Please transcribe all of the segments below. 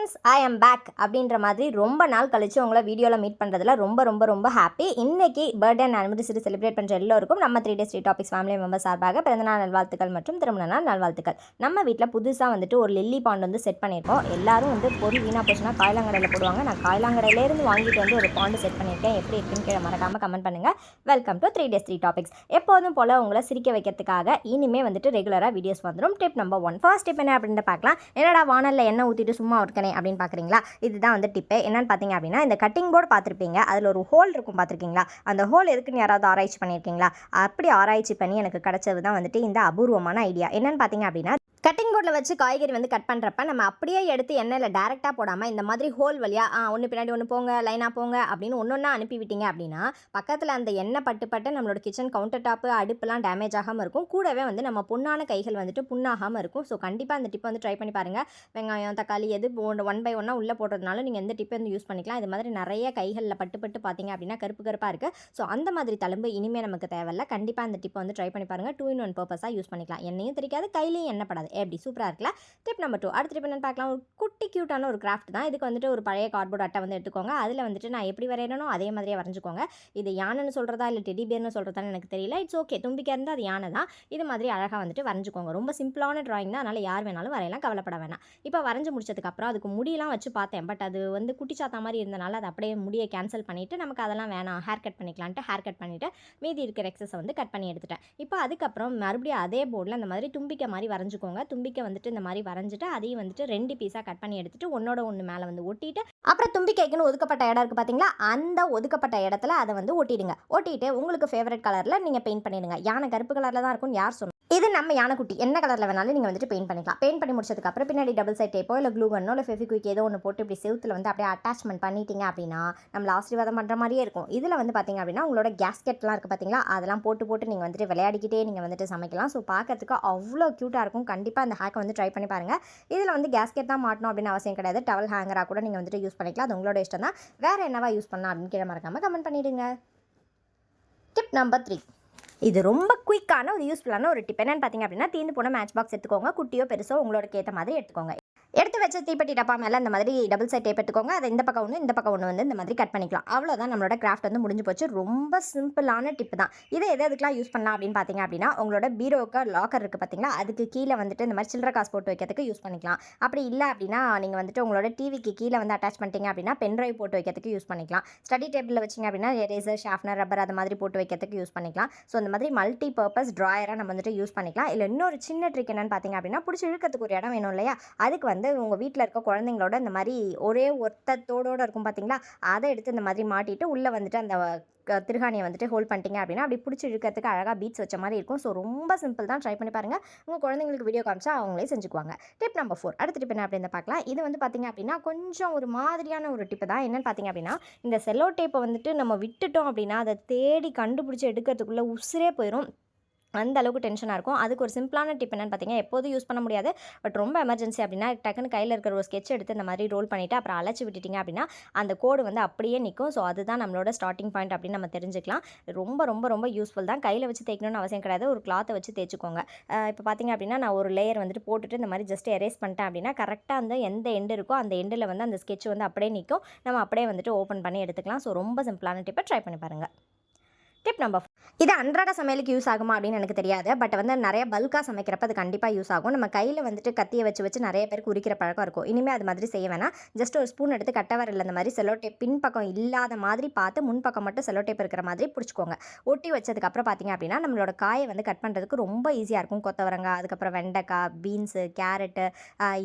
Friends I am back அப்படின்ற மாதிரி ரொம்ப நாள் கழித்து உங்களை வீடியோவில் மீட் பண்ணுறதுல ரொம்ப ரொம்ப ரொம்ப ஹாப்பி இன்றைக்கி பர்த்டே அண்ட் அனிவர்சரி செலிப்ரேட் பண்ணுற எல்லோருக்கும் நம்ம three days three topics family member சார்பாக பிறந்தநாள் நல்வாழ்த்துக்கள் மற்றும் திருமண நாள் நல்வாழ்த்துக்கள். நம்ம வீட்டில் புதுசாக வந்துட்டு ஒரு லில்லி பாண்ட் வந்து செட் பண்ணியிருக்கோம். எல்லாரும் வந்து பொருள் வீணாக போச்சுன்னா காயிலாங்கடையில் போடுவாங்க. நான் காயிலாங்கடையிலேருந்து வாங்கிட்டு வந்து ஒரு பாண்டு செட் பண்ணியிருக்கேன். எப்படி இருக்குன்னு கீழே மறக்காமல் கமெண்ட் பண்ணுங்கள் welcome to three days three topics எப்போதும் போல் உங்களை சிரிக்க வைக்கிறதுக்காக இனிமேல் வந்துட்டு ரெகுலராக வீடியோஸ் வந்துடும் tip number one first tip என்ன அப்படின்னு பார்க்கலாம். என்னடா வானலில் எண்ணெய் ஊற்றிட்டு சும்மா இருக்கனே அப்படின்னு பார்க்குறீங்களா? இதுதான் வந்து டிப்பு. என்னன்னு பார்த்தீங்க அப்படின்னா இந்த கட்டிங் போர்டு பார்த்துருப்பீங்க. அதில் ஒரு ஹோல் இருக்கும் பார்த்துருக்கீங்களா? அந்த ஹோல் எதுக்குன்னு யாராவது ஆராய்ச்சி பண்ணியிருக்கீங்களா? அப்படி ஆராய்ச்சி பண்ணி எனக்கு கிடச்சது தான் வந்துட்டு இந்த அபூர்வமான ஐடியா என்னன்னு பார்த்தீங்க அப்படின்னா கட்டிங் போர்டில் வச்சு காய்கறி வந்து கட் பண்ணுறப்ப நம்ம அப்படியே எடுத்து எண்ணெயில் டேரெக்டாக போடாமல் இந்த மாதிரி ஹோல் வழியாக ஆ ஒன்று பின்னாடி ஒன்று போங்க லைனாக போங்க அப்படின்னு ஒன்று ஒன்றா அனுப்பிவிட்டீங்க அப்படின்னா பக்கத்தில் அந்த எண்ணெய் பட்டு பட்டு நம்மளோட கிச்சன் கவுண்டர் டாப்பு அடுப்புலாம் டேமேஜ் ஆகாமல் இருக்கும். கூடவே வந்து நம்ம புண்ணான கைகள் வந்துட்டு புண்ணாகாமல் இருக்கும். ஸோ கண்டிப்பாக அந்த டிப்பை வந்து ட்ரை பண்ணி பாருங்கள் வெங்காயம் தக்காளி எது ஒன் பை ஒன்னாக உள்ளே போடுறதுனால நீங்கள் எந்த டிப்பை வந்து யூஸ் பண்ணிக்கலாம். இது மாதிரி நிறைய கைகளில் பட்டு பட்டு பார்த்தீங்க அப்படின்னா கருப்பு கருப்பாக இருக்குது ஸோ அந்த மாதிரி தழும்பு இனிமேல் நமக்கு தேவையில்ல. கண்டிப்பாக அந்த டிப்பை வந்து ட்ரை பண்ணி பாருங்கள் டூ இன் ஒன் பர்பஸாக யூஸ் பண்ணிக்கலாம். எண்ணெயும் தெரிக்காது கையிலையும் எண்ணெய் படாது. எப்படி சூப்பராக இருக்குல்ல? டிப் நம்பர் டூ அடுத்த டிப் என்னன்னு பார்க்கலாம். ஒரு குட்டி க்யூட்டான ஒரு கிராஃப்ட் தான். இதுக்கு வந்துட்டு ஒரு பழைய கார்ட்போர்ட் அட்டை வந்து எடுத்துக்கோங்க. அதில் வந்துட்டு நான் எப்படி வரையணும் அதே மாதிரியே வரைஞ்சிக்கோங்க. இது யானைன்னு சொல்கிறதா இல்லை டெடி பேர்னு சொல்கிறதான்னு எனக்கு தெரியல. இட்ஸ் ஓகே தும்பிக்கை இருந்தால் அது யானை தான். இது மாதிரி அழகாக வந்துட்டு வரைஞ்சிக்கோங்க. ரொம்ப சிம்பிளான டிராயிங் தான். அதனால் யார் வேணாலும் வரையலாம். கவலைப்பட வேணாம். இப்போ வரைஞ்சி முடிச்சதுக்கப்புறம் அதுக்கு முடியெல்லாம் வச்சு பார்த்தேன். பட் அது வந்து குட்டி சாத்தா மாதிரி இருந்தனால அது அப்படியே முடியை கேன்சல் பண்ணிவிட்டு நமக்கு அதெல்லாம் வேணாம். ஹேர் கட் பண்ணிக்கலான்ட்டு ஹேர் கட் பண்ணிவிட்டு மீதி இருக்கிற எக்ஸஸை வந்து கட் பண்ணி எடுத்துட்டேன். இப்போ அதுக்கப்புறம் மறுபடியும் அதே போர்டில் அந்த மாதிரி தும்பிக்கை மாதிரி வரைஞ்சிக்கோங்க. தும்பிக்கை வந்துட்டு இந்த மாதிரி வரைஞ்சிட்டு அதையும் வந்துட்டு ரெண்டு பீஸாக கட் பண்ணி எடுத்துட்டு ஒன்னோட ஒன்று மேலே வந்து ஒட்டிட்டு அப்புறம் தும்பிக்கைக்குன்னு ஒதுக்கப்பட்ட இடம் இருக்குது பார்த்தீங்களா அந்த ஒதுக்கப்பட்ட இடத்துல அதை வந்து ஒட்டிடுங்க. ஒட்டிட்டு உங்களுக்கு ஃபேவரட் கலரில் நீங்கள் பெயிண்ட் பண்ணிடுங்க. யானை கருப்பு கலரில் தான் இருக்கும்னு யார் சொன்னோம் இது நம்ம யானைக்குட்டி. என்ன கலரில் வேணாலும் நீங்கள் வந்துட்டு பெயிண்ட் பண்ணிக்கலாம். பெயிண்ட் பண்ணி முடிச்சதுக்கப்புறம் பின்னாடி டபுள் சைட் டேப்போ இல்லை க்ளூ கன்னோ இல்லை ஃபெவிக்விக் ஏதோ ஒன்று போட்டு இப்படி செவுத்தில் வந்து அப்படியே அட்டாச்மெண்ட் பண்ணிட்டீங்க அப்படின்னா நம்மள ஆசீர்வாதம் பண்ணுற மாதிரியே இருக்கும். இதில் வந்து பார்த்தீங்க அப்படின்னா உங்களோட கேஸ்கெட்லாம் இருக்குது பார்த்தீங்களா அதெல்லாம் போட்டு போட்டு நீங்கள் வந்துட்டு விளையாடிக்கிட்டே நீங்கள் வந்துட்டு சமைக்கலாம். ஸோ பார்க்கறதுக்கு அவ்வளோ க்யூட்டாக இருக்கும். கண்டிப்பாக அந்த ஹேக்கை வந்து ட்ரை பண்ணி பாருங்கள் இதில் வந்து கேஸ்கெட் தான் மாட்டணும் அப்படின்னு அவசியம் கிடையாது. டவல் ஹேங்கராக கூட நீங்கள் வந்துட்டு யூஸ் பண்ணிக்கலாம். அது உங்களோட இஷ்டம் தான். வேறு என்னவா யூஸ் பண்ணலாம் அப்படின்னு கீழே மறக்காமல் கமெண்ட் பண்ணிவிடுங்க டிப் நம்பர் த்ரீ இது ரொம்ப குயிக்கான ஒரு யூஸ்ஃபுல்லான ஒரு டிப் என்னென்னு பார்த்தீங்க அப்படின்னா தீந்து போன மேட்ச் பாக்ஸ் எடுத்துக்கோங்க. குட்டியோ பெருசோ உங்களோட ஏற்ற மாதிரி எடுத்துக்கோங்க. எடுத்து வச்ச தீப்பெட்டி டப்பா மேலே இந்த மாதிரி டபுள் சைட் டேப் எடுத்துக்கோங்க. அதை இந்த பக்கம் ஒன்று இந்த பக்கம் ஒன்று வந்து இந்த மாதிரி கட் பண்ணிக்கலாம். அவ்வளோதான் நம்மளோட கிராஃப்ட் வந்து முடிஞ்சு போச்சு. ரொம்ப சிம்பிளான டிப்பு தான். இதை எது எதுக்கெலாம் யூஸ் பண்ணலாம் அப்படின்னு பார்த்தீங்க அப்படின்னா உங்களோட பீரோக்கு லாக்கர் இருக்குது பார்த்தீங்களா அதுக்கு கீழே வந்துட்டு இந்த மாதிரி சில்லற காசு போட்டு வைக்கிறதுக்கு யூஸ் பண்ணிக்கலாம். அப்படி இல்லை அப்படின்னா நீங்கள் வந்துட்டு உங்களோட டிவிக்கு கீழே வந்து அட்டாச் பண்ணிட்டீங்க அப்படின்னா பென்ட்ரைவ் போட்டு வைக்கிறதுக்கு யூஸ் பண்ணிக்கலாம். ஸ்டடி டேபிளில் வச்சிங்க அப்படின்னா எரேசர் ஷாஃப்னர் ரப்பர் அது மாதிரி போட்டு வைக்கிறதுக்கு யூஸ் பண்ணிக்கலாம். ஸோ இந்த மாதிரி மல்டி பர்பஸ் ட்ராயராக நம்ம வந்துட்டு யூஸ் பண்ணிக்கலாம். இல்லை இன்னொரு சின்ன ட்ரிக் என்னன்னு பார்த்தீங்க அப்படின்னா பிடிச்சி இழுக்கிறதுக்கு ஒரு இடம் வேணும் இல்லையா? அதுக்கு வந்து வந்து உங்கள் வீட்டில் இருக்க குழந்தைங்களோட இந்த மாதிரி ஒரே ஒத்த இருக்கும் பார்த்தீங்களா அதை எடுத்து இந்த மாதிரி மாட்டிட்டு உள்ளே வந்துட்டு அந்த திருகாணியை வந்துட்டு ஹோல்ட் பண்ணிட்டீங்க அப்படின்னா அப்படி பிடிச்சி இழுக்கிறதுக்கு அழகாக பீட்ஸ் வச்ச மாதிரி இருக்கும். ஸோ ரொம்ப சிம்பிள் தான். ட்ரை பண்ணி பாருங்கள் உங்கள் குழந்தைங்களுக்கு வீடியோ காமிச்சா அவங்களே செஞ்சுக்குவாங்க. டிப் நம்பர் ஃபோர் அடுத்த டிப் என்ன அப்படின்னு பார்க்கலாம் இது வந்து பார்த்தீங்க அப்படின்னா கொஞ்சம் ஒரு மாதிரியான ஒரு டிப்பு தான். என்னென்னு பார்த்தீங்க அப்படின்னா இந்த செல்லோ டேப்பை வந்துட்டு நம்ம விட்டுட்டோம் அப்படின்னா அதை தேடி கண்டுபிடிச்சி எடுக்கிறதுக்குள்ளே உசுரே போயிடும் அந்த அளவுக்கு டென்ஷனாக இருக்கும். அதுக்கு ஒரு சிம்பிளான டிப் என்னென்னு பார்த்தீங்கன்னா எப்போதும் யூஸ் பண்ண முடியாது. பட் ரொம்ப எமர்ஜென்சி அப்படின்னா டக்குன்னு கையில் இருக்கிற ஒரு ஸ்கெட்ச் எடுத்து இந்த மாதிரி ரோல் பண்ணிவிட்டு அப்புறம் அழைச்சி விட்டுட்டிங்க அப்படின்னா அந்த கோடு வந்து அப்படியே நிற்கும் ஸோ அதுதான் நம்மளோட ஸ்டார்டிங் பாயிண்ட் அப்படின்னு நம்ம தெரிஞ்சுக்கலாம். ரொம்ப ரொம்ப ரொம்ப யூஸ்ஃபுல் தான். கையில் வச்சு தேய்க்கணும்னு அவசியம் கிடையாது. ஒரு கிளாத்தை வச்சு தேய்ச்சிக்கோங்க. இப்போ பார்த்தீங்க அப்படின்னா நான் ஒரு லேயர் வந்துட்டு போட்டுட்டு இந்த மாதிரி ஜஸ்ட் எரேஸ் பண்ணிட்டேன் அப்படின்னா கரெக்டாக அந்த எந்த எண்டு இருக்கோ அந்த எண்டில் வந்து அந்த ஸ்கெட்ச் வந்து அப்படியே நிற்கும் நம்ம அப்படியே வந்துட்டு ஓப்பன் பண்ணி எடுத்துக்கலாம். ஸோ ரொம்ப சிம்பிளான டிப்பை ட்ரை பண்ணி பாருங்கள் டிப் நம்பர் இது அன்றாட சமையலுக்கு யூஸ் ஆகுமா அப்படின்னு எனக்கு தெரியாது. பட் வந்து நிறைய பல்காக சமைக்கிறப்ப அது கண்டிப்பாக யூஸ் ஆகும். நம்ம கையில் வந்துட்டு கத்தியை வச்சு வச்சு நிறைய பேருக்கு உரிக்கிற பழக்கம் இருக்கும். இனிமேல் அது மாதிரி செய்ய வேணாம். ஜஸ்ட் ஒரு ஸ்பூன் எடுத்து கட்ட இந்த மாதிரி செல்லோ டேப் பின் பக்கம் இல்லாத மாதிரி பார்த்து முன்பக்கம் மட்டும் செல்லோ டேப் இருக்கிற மாதிரி பிடிச்சிக்கோங்க. ஒட்டி வச்சதுக்கப்புறம் பார்த்தீங்க அப்படின்னா நம்மளோட காயை வந்து கட் பண்ணுறதுக்கு ரொம்ப ஈஸியாக இருக்கும். கொத்தவரங்காய் அதுக்கப்புறம் வெண்டைக்காய் பீன்ஸு கேரட்டு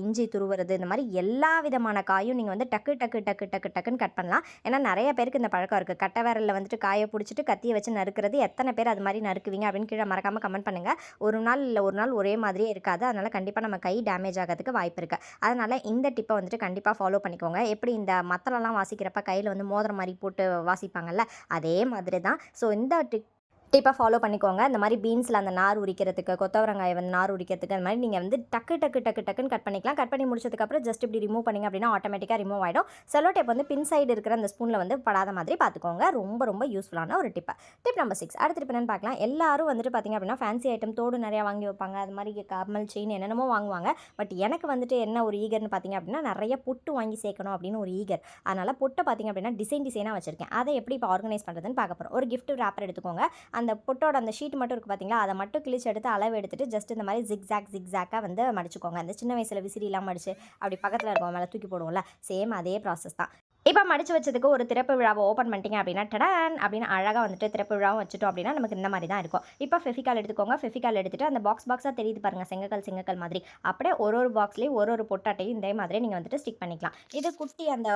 இஞ்சி துருவுறது இந்த மாதிரி எல்லா விதமான காயும் நீங்கள் வந்து டக்கு டக்கு டக்கு டக்கு டக்குன்னு கட் பண்ணலாம். ஏன்னா நிறைய பேருக்கு இந்த பழக்கம் இருக்குது கட்டவரில் வந்துட்டு காயை பிடிச்சிட்டு கத்தியை வச்சு நறுக்கிறது எத்தனை பேர் அது மாதிரி நறுக்குவீங்க அப்படின்னு கீழே மறக்காமல் கமெண்ட் பண்ணுங்கள் ஒரு நாள் இல்லை ஒரு நாள் ஒரே மாதிரியே இருக்காது. அதனால் கண்டிப்பாக நம்ம கை டேமேஜ் ஆகிறதுக்கு வாய்ப்பு இருக்குது அதனால் இந்த டிப்பை வந்துட்டு கண்டிப்பாக ஃபாலோ பண்ணிக்கோங்க. எப்படி இந்த மத்தலெல்லாம் வாசிக்கிறப்ப கையில் வந்து மோதிரம் மாதிரி போட்டு வாசிப்பாங்கல்ல அதே மாதிரி தான் ஸோ இந்த டிப் டிப்பாக ஃபாலோ பண்ணிக்கோங்க. இந்த மாதிரி பீன்ஸில் அந்த நார் உரிக்கிறதுக்கு கொத்தவரங்காயை வந்து நார் உரிக்கிறதுக்கு அந்த மாதிரி நீங்கள் வந்து டக்கு டக்கு டக்கு டக்குன்னு கட் பண்ணிக்கலாம். கட் பண்ணி முடிச்சதுக்கப்புறம் ஜஸ்ட் இப்படி ரிமூவ் பண்ணிங்க அப்படின்னா ஆட்டோமேட்டிக்காக ரிமூவ் ஆகிடும் செலோ டேப் வந்து பின் சைடு இருக்கிற அந்த ஸ்பூனில் வந்து படாத மாதிரி பார்த்துக்கோங்க ரொம்ப ரொம்ப யூஸ்ஃபுல்லான ஒரு டிப்பு டிப் நம்பர் சிக்ஸ் அடுத்த இப்போ என்னென்னு பார்க்கலாம். எல்லாரும் வந்துட்டு பார்த்திங்க அப்படின்னா ஃபேன்சி ஐட்டம் தோடு நிறையா வாங்கி வைப்பாங்க. அது மாதிரி கமல் செயின் என்னென்னமோ வாங்குவாங்க. பட் எனக்கு வந்துட்டு என்ன ஒரு ஈகர்னு பார்த்தீங்க அப்படின்னா நிறைய பொட்டு வாங்கி சேர்க்கணும் அப்படின்னு ஒரு ஈகர் அதனால் பொட்டை பார்த்திங்க அப்படின்னா டிசைன் டிசைனாக வச்சுருக்கேன். அதை எப்படி இப்போ ஆர்கனைஸ் பண்ணுறதுன்னு பார்க்க போகிறோம் ஒரு கிஃப்ட் wrapper எடுத்துக்கோங்க. அந்த பொட்டோட அந்த ஷீட் மட்டும் இருக்குது பார்த்தீங்களா அதை மட்டும் கிழிச்சு எடுத்து அளவு எடுத்துகிட்டு ஜஸ்ட் இந்த மாதிரி ஜிக்ஸாக் ஜிக்ஸாக்காக வந்து மடிச்சுக்கோங்க. அந்த சின்ன வயசில் விசிறிலாம் மடிச்சு அப்படி பக்கத்தில் இருக்கோம் மேலே தூக்கி போடுவோம்ல சேம் அதே ப்ராசஸ் தான். இப்போ மடித்து வச்சதுக்கு ஒரு திறப்பு விழாவை ஓப்பன் பண்ணிட்டீங்க அப்படின்னா டடான் அப்படின்னு அழகாக வந்துட்டு திறப்பு விழாவும் வச்சுட்டோம் அப்படின்னா நமக்கு இந்த மாதிரி தான் இருக்கும். இப்போ ஃபெஃபிகால் எடுத்துக்கோங்க. ஃபெஃபிகால் எடுத்துட்டு அந்த பாக்ஸ் பாக்ஸாக தெரியுது பாருங்கள் செங்கக்கல் செங்கக்கல் மாதிரி. அப்படியே ஒரு ஒரு பாக்ஸ்லேயும் ஒரு ஒரு பொட்டாட்டையும் இதே மாதிரி நீங்கள் வந்துட்டு ஸ்டிக் பண்ணிக்கலாம். இது குட்டி அந்த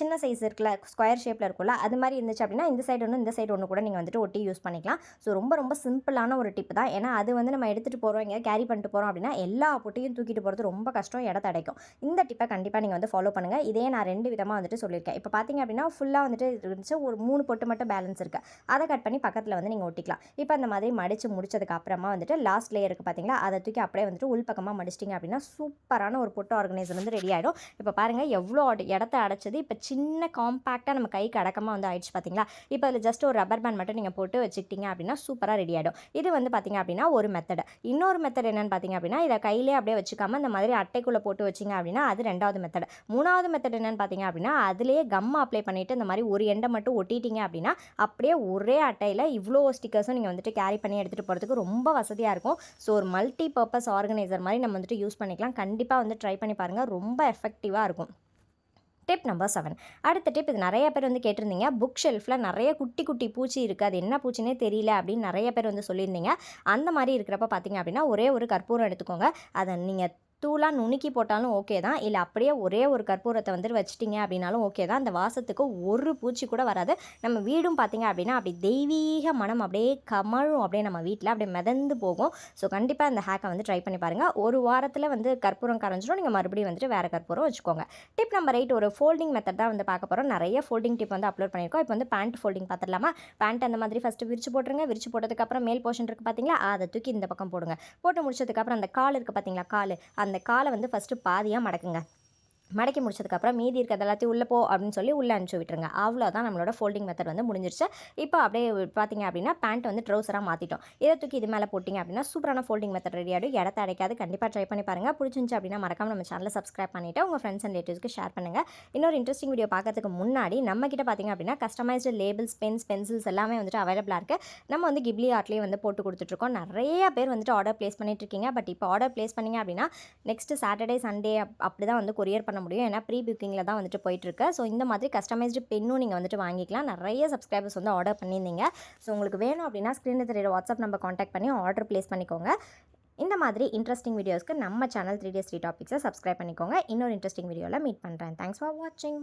சின்ன சைஸ் இருக்குல்ல ஸ்கொயர் ஷேப்பில் இருக்கும்ல அது மாதிரி இருந்துச்சு அப்படின்னா இந்த சைடு ஒன்று இந்த சைடு ஒன்று கூட நீங்கள் வந்துட்டு ஒட்டி யூஸ் பண்ணிக்கலாம். ஸோ ரொம்ப ரொம்ப சிம்பிளான ஒரு டிப் தான். ஏன்னா அது வந்து நம்ம எடுத்துகிட்டு போகிறோம் இங்கே கேரி பண்ணிட்டு போகிறோம் அப்படின்னா எல்லா பொட்டையும் தூக்கிட்டு போகிறது ரொம்ப கஷ்டம் இடத்த அடைக்கும் இந்த டிப்பை கண்டிப்பாக நீங்கள் வந்து ஃபாலோ பண்ணுங்கள் இதே நான் ரெண்டு விதமாக வந்துட்டு சொல்லியிருக்கேன். இப்போ பார்த்தீங்க அப்படின்னா ஃபுல்லாக வந்துட்டு இருந்துச்சு. ஒரு மூணு பொட்டு மட்டும் பேலன்ஸ் இருக்குது அதை கட் பண்ணி பக்கத்தில் வந்து நீங்கள் ஒட்டிக்கலாம். இப்போ அந்த மாதிரி மடித்து முடிச்சதுக்கு அப்புறமா வந்துட்டு லாஸ்ட் லேயருக்கு பார்த்தீங்களா அதை தூக்கி அப்படியே வந்துட்டு உள்பக்கமாக மடிச்சிட்டிங்க அப்படின்னா சூப்பரான ஒரு பொட்டு ஆர்கனைசர் வந்து ரெடி ஆகிடும் இப்போ பாருங்கள் எவ்வளோ இடத்த அடைச்சது. இப்போ சின்ன காம்பேக்டாக நம்ம கைக்கு அடக்கமாக வந்து ஆயிடுச்சு பார்த்தீங்களா இப்போ அதில் ஜஸ்ட் ஒரு ரப்பர் பேண்ட் மட்டும் நீங்கள் போட்டு வச்சுக்கிட்டீங்க அப்படின்னா சூப்பராக ரெடி ஆகிடும் இது வந்து பார்த்தீங்க அப்படின்னா ஒரு மெத்தட் இன்னொரு மெத்தட் என்னென்னு பார்த்தீங்க அப்படின்னா இதை கையிலே அப்படியே வச்சுக்காம இந்த மாதிரி அட்டைக்குள்ளே போட்டு வச்சிங்க அப்படின்னா அது ரெண்டாவது மெத்தட் மூணாவது மெத்தட் என்னன்னு பார்த்தீங்க அப்படின்னா அதுலேயே கம் அப்ளை பண்ணிவிட்டு இந்த மாதிரி ஒரு எண்டை மட்டும் ஒட்டிட்டீங்க அப்படின்னா அப்படியே ஒரே அட்டையில் இவ்வளோ ஸ்டிக்கர்ஸும் நீங்கள் வந்துட்டு கேரி பண்ணி எடுத்துகிட்டு போகிறதுக்கு ரொம்ப வசதியாக இருக்கும். ஸோ ஒரு மல்டி பர்பஸ் ஆர்கனைசர் மாதிரி நம்ம வந்துட்டு யூஸ் பண்ணிக்கலாம். கண்டிப்பாக வந்து ட்ரை பண்ணி பாருங்கள் ரொம்ப எஃபெக்டிவாக இருக்கும். டிப் நம்பர் செவன் அடுத்த டிப் இது நிறைய பேர் வந்து கேட்டிருந்தீங்க. புக் ஷெல்ஃபில் நிறைய குட்டி குட்டி பூச்சி இருக்குது அது என்ன பூச்சினே தெரியல அப்படின்னு நிறைய பேர் வந்து சொல்லியிருந்தீங்க. அந்த மாதிரி இருக்கிறப்ப பார்த்தீங்க அப்படின்னா ஒரே ஒரு கற்பூரம் எடுத்துக்கோங்க. அதை நீங்கள் தூளாக நுணுக்கி போட்டாலும் ஓகே தான். இல்லை அப்படியே ஒரே ஒரு கற்பூரத்தை வந்துட்டு வச்சிட்டிங்க அப்படின்னாலும் ஓகே தான். அந்த வாசத்துக்கு ஒரு பூச்சி கூட வராது. நம்ம வீடும் பார்த்தீங்க அப்படின்னா அப்படி தெய்வீக மனம் அப்படியே கமழும். அப்படியே நம்ம வீட்டில் அப்படியே மிதந்து போகும். ஸோ கண்டிப்பாக இந்த ஹேக்கை வந்து ட்ரை பண்ணி பாருங்கள் ஒரு வாரத்தில் வந்து கற்பூரம் கரைஞ்சிடும் நீங்கள் மறுபடியும் வந்துட்டு வேறு கற்பூரம் வச்சுக்கோங்க. டிப் நம்பர் எயிட் ஒரு ஃபோல்டிங் மெத்தட் தான் வந்து பார்க்க போகிறோம் நிறைய ஃபோல்டிங் டிப் வந்து அப்லோட் பண்ணியிருக்கோம். இப்போ வந்து பேண்ட் ஃபோல்டிங் பார்த்துடலாமா? பேண்ட் அந்த மாதிரி ஃபஸ்ட்டு விரிச்சு போட்டுருங்க. விரிச்சு போட்டதுக்கப்புறம் மேல் போர்ஷன் இருக்குது பார்த்தீங்களா? அதை தூக்கி இந்த பக்கம் போடுங்க. போட்டு முடிச்சதுக்கப்புறம் அந்த கால் இருக்குது பார்த்தீங்களா? கால். அந்த அந்த காலை வந்து ஃபஸ்ட்டு பாதியாக மடக்குங்க. மடக்கி முடிச்சதுக்கப்புறம் மீதி இருக்கிறது எல்லாத்தையும் உள்ளே போ அப்படின்னு சொல்லி உள்ளே அனுப்பிச்சி விட்டுருங்க. அவ்வளோதான் நம்மளோட ஃபோல்டிங் மெத்தட் வந்து முடிஞ்சிருச்சு. இப்போ அப்படியே பார்த்தீங்க அப்படின்னா பேண்ட் வந்து ட்ரௌசராக மாற்றிட்டோம் இதை தூக்கி இது மேலே போட்டிங்க அப்படின்னா சூப்பரான ஃபோல்டிங் மெத்தட் ரெடி ஆகிடும் இடத்த அடைக்காது. கண்டிப்பாக ட்ரை பண்ணி பாருங்கள் பிடிச்சிருந்துச்சு அப்படின்னா மறக்காம நம்ம சேனலை சப்ஸ்கிரைப் பண்ணிவிட்டு உங்கள் ஃப்ரெண்ட்ஸ் அண்ட் ரிலேட்டிவ்ஸ்க்கு ஷேர் பண்ணுங்கள் இன்னொரு இன்ட்ரெஸ்டிங் வீடியோ பார்க்கறதுக்கு முன்னாடி நம்ம கிட்ட பார்த்தீங்க அப்படின்னா கஸ்டமைஸ்டு லேபிள்ஸ் பென்ஸ் பென்சில்ஸ் எல்லாமே வந்துட்டு அவைலபிளாக இருக்குது நம்ம வந்து கிப்லி ஆர்ட்லேயே வந்து போட்டு கொடுத்துட்ருக்கோம் நிறைய பேர் வந்துட்டு ஆர்டர் ப்ளேஸ் பண்ணிட்டு இருக்கீங்க. பட் இப்போ ஆர்டர் ப்ளேஸ் பண்ணீங்க அப்படின்னா நெக்ஸ்ட் சாட்டர்டே சண்டே அப்படி தான் வந்து கொரியர் பண்ண முடியும். ஏன்னா ப்ரீ புக்கிங்கில் தான் வந்துட்டு போயிட்டுருக்கு. ஸோ இந்த மாதிரி கஸ்டமைஸ்டு பென்னும் நீங்கள் வந்துட்டு வாங்கிக்கலாம். நிறைய சப்ஸ்கிரைபர்ஸ் வந்து ஆர்டர் பண்ணியிருந்தீங்க. ஸோ உங்களுக்கு வேணும் அப்படின்னா ஸ்க்ரீனில் தெரியுற வாட்ஸ்அப் நம்பர் காண்டாக்ட் பண்ணி ஆர்டர் ப்ளேஸ் பண்ணிக்கோங்க. இந்த மாதிரி இன்ட்ரெஸ்டிங் வீடியோஸ்க்கு நம்ம சேனல் த்ரீ டேஸ் த்ரீ டாபிக்ஸை சப்ஸ்கிரைப் பண்ணிக்கோங்க. இன்னொரு இன்ட்ரெஸ்டிங் வீடியோவில் மீட் பண்ணுறேன் தேங்க்ஸ் ஃபார் வாட்சிங்